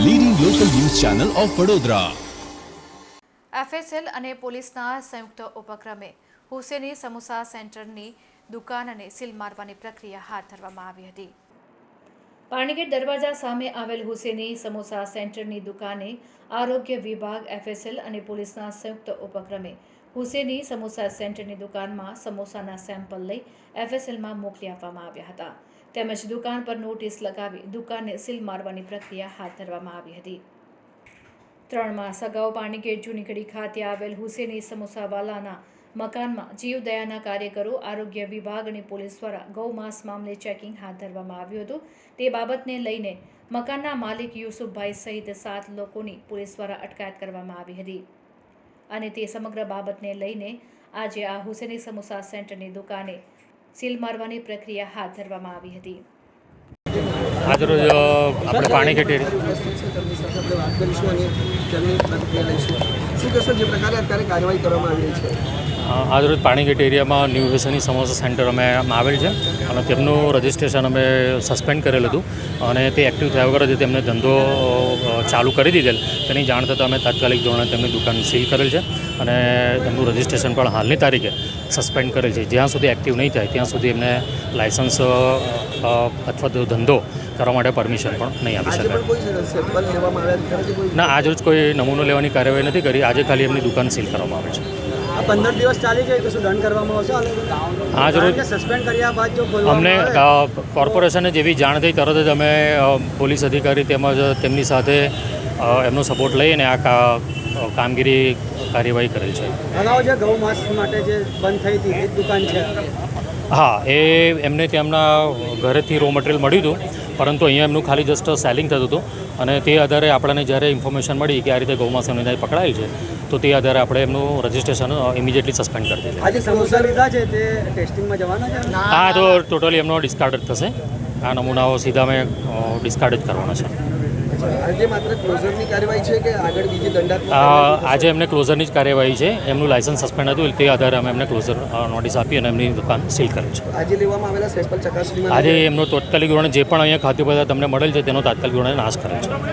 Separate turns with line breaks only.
Channel of Vadodara
FSL અને પોલીસના સંયુક્ત ઉપક્રમે હુસેની સમોસા સેન્ટરની દુકાનને સીલ મારવાની પ્રક્રિયા હાથ ધરવામાં આવી હતી. પાણીગેટ દરવાજા સામે આવેલ હુસેની સમોસા સેન્ટરની દુકાને આરોગ્ય વિભાગ એફએસએલ અને પોલીસના સંયુક્ત ઉપક્રમે હુસેની સમોસા સેન્ટરની દુકાનમાં સમોસાના સેમ્પલ લઈ એફએસએલમાં મોકલી આપવામાં આવ્યા હતા. તેમજ દુકાન પર નોટિસ લગાવી દુકાનને સીલ મારવાની પ્રક્રિયા હાથ ધરવામાં આવી હતી. ત્રણ માસ અગાઉ પાણીગેટ જૂનીગઢી ખાતે આવેલ હુસેની સમોસાવાલાના મકાનમાં જીવદયાના કાર્યકરો, આરોગ્ય વિભાગ અને પોલીસ દ્વારા ગૌમાંસ મામલે ચેકિંગ હાથ ધરવામાં આવ્યું હતું. તે બાબતને લઈને મકાનના માલિક યુસુફભાઈ સહિત સાત લોકોની પોલીસ દ્વારા અટકાયત કરવામાં આવી હતી. અને તે સમગ્ર બાબતને લઈને આજે આ હુસેની સમોસા સેન્ટરની દુકાને સીલ મારવાની પ્રક્રિયા હાથ ધરવામાં આવી હતી.
આજરોજ આપણે પાણી
સાથે આપણે વાત કરીશું
આજરોજ પાણીગેટ એરિયામાં ન્યૂ વેસની સમોસા સેન્ટર અમે આવેલ છે અને તેમનું રજિસ્ટ્રેશન અમે સસ્પેન્ડ કરેલું હતું અને તે એક્ટિવ થયા વગર જ તેમને ધંધો ચાલુ કરી દીધેલ. તેની જાણ થતાં અમે તાત્કાલિક ધોરણે તેમની દુકાન સીલ કરેલ છે અને તેમનું રજિસ્ટ્રેશન પણ હાલની તારીખે સસ્પેન્ડ કરેલ છે. જ્યાં સુધી એક્ટિવ નહીં થાય ત્યાં સુધી એમને લાયસન્સ અથવા તો ધંધો કરવા માટે પરમિશન પણ નહીં આપી
આજે
શકાય.
આવ્યા ખરા કે કોઈ
ના નમૂનો લેવાની કાર્યવાહી નથી કરી. આજે ખાલી એમની દુકાન સીલ કરવામાં આવે છે.
પંદર દિવસ ચાલી જાય તો શું દંડ કરવામાં આવશે
આજ રોજ-
સસ્પેન્ડ કર્યા બાદ જો
અમને કોર્પોરેશને જેવી જાણ થઈ તરત જ અમે પોલીસ અધિકારી તેમજ તેમની સાથે એમનો સપોર્ટ લઈને આ કામગીરી કાર્યવાહી કરેલ છે.
અગાઉ જે ગૌ માસ માટે જે બંધ થઈ હતી એ દુકાન છે.
હા એ એમને તેમના ઘરેથી રો મટીરિયલ મળ્યું હતું પરંતુ અહીંયા એમનું ખાલી જસ્ટ સેલિંગ થતું હતું અને તે આધારે આપણને જ્યારે ઇન્ફોર્મેશન મળી કે આ રીતે ગૌમાં એમની પકડાયું છે તો તે આધારે આપણે એમનું રજિસ્ટ્રેશન ઇમિડિયેટલી સસ્પેન્ડ કરી દીધું.
આજે સમોસા લીધા છે તે ટેસ્ટિંગમાં જવાના છે?
આ તો ટોટલી એમનો ડિસ્કાર્ડ જ થશે. આ નમૂનાઓ સીધા મેં ડિસ્કાર્ડ જ કરવાના છે. આજે એમને ક્લોઝરની જ કાર્યવાહી છે. એમનું લાયસન્સ સસ્પેન્ડ હતું તે આધારે અમે એમને ક્લોઝર નોટિસ આપી અને એમની દુકાન સીલ કરી છે.
આજે લેવામાં આવેલા સેમ્પલ ચકાસણીમાં
આજે એમનો તાત્કાલિક ધોરણે જે પણ અહીંયા ખાદ્ય પદાર્થ તમને મળેલ છે તેનો તાત્કાલિક ધોરણે નાશ કરેલ છે.